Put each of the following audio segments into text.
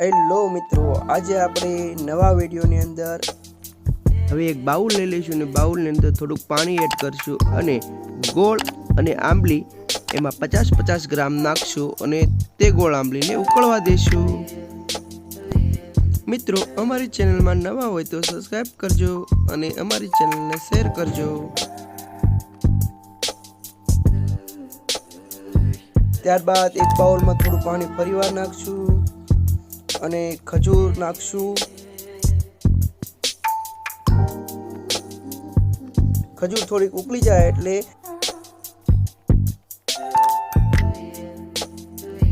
Hello મિત્રો, આજે આપણે નવા વિડીયોની અંદર હવે એક બાઉલ લઈ લઈશું અને બાઉલની અંદર થોડુંક પાણી એડ કરશું અને ગોળ અને આંબલી એમાં પચાસ પચાસ ગ્રામ નાખશું અને તે ગોળ આંબલીને ઉકળવા દેશું. મિત્રો, અમારી ચેનલમાં નવા હોય તો સબસ્ક્રાઈબ કરજો અને અમારી ચેનલને શેર કરજો. ત્યારબાદ એક બાઉલમાં થોડું પાણી ફરીવાર નાખશું. અને ખજૂર નાખશું. ખજૂર થોડીક ઉકળી જાય એટલે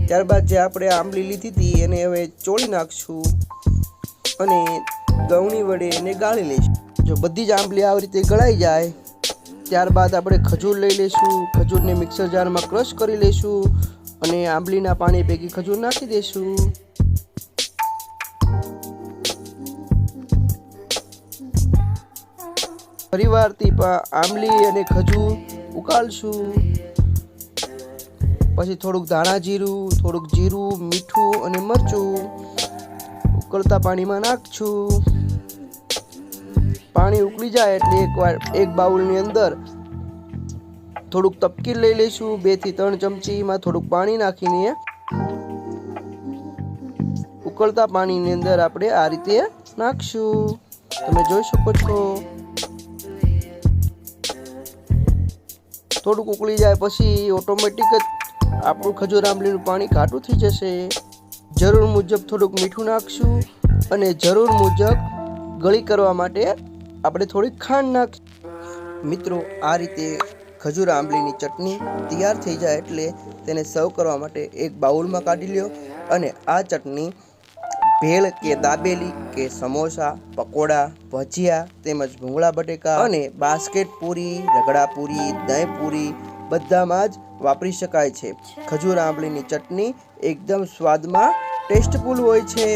ત્યારબાદ જે આપણે આંબલી લીધી હતી એને હવે ચોળી નાખશું અને ગવણી વડે એને ગાળી લઈશું. જો બધી જ આંબલી આવી રીતે ગળાઈ જાય, ત્યારબાદ આપણે ખજૂર લઈ લઈશું. ખજૂરને મિક્સર જારમાં ક્રશ કરી લઈશું અને આંબલીના પાણી પૈકી ખજૂર નાખી દઈશું. ફરીવારથી પા આંબલી અને ખજૂર ઉકાળશું. પછી થોડુંક ધાણા જીરું, થોડુંક જીરું, મીઠું અને મરચું ઉકળતા પાણીમાં નાખશું. પાણી ઉકળી જાય એટલે એકવાર એક બાઉલની અંદર થોડુંક તપકીર લઈ લઈશું. બેથી ત્રણ ચમચીમાં થોડુંક પાણી નાખીને ઉકળતા પાણીની અંદર આપણે આ રીતે નાખશું. તમે જોઈ શકો છો. થોડુંક ઉકળી જાય પછી ઓટોમેટિક જ આપણું ખજૂર આંબલીનું પાણી ઘાટું થઈ જશે. જરૂર મુજબ થોડુંક મીઠું નાખશું અને જરૂર મુજબ ગળી કરવા માટે આપણે થોડીક ખાંડ નાખ મિત્રો, આ રીતે ખજૂર આંબલીની ચટણી તૈયાર થઈ જાય એટલે તેને સર્વ કરવા માટે એક બાઉલમાં કાઢી લ્યો અને આ ચટણી ભેળ કે દાબેલી કે સમોસા, પકોડા, ભજીયા તેમજ ભૂંગળા બટેકા અને બાસ્કેટ પૂરી, રગડા પૂરી, દહીં પૂરી બધામાં જ વાપરી શકાય છે. ખજૂર, આંબલીની ચટણી એકદમ સ્વાદમાં ટેસ્ટફુલ હોય છે.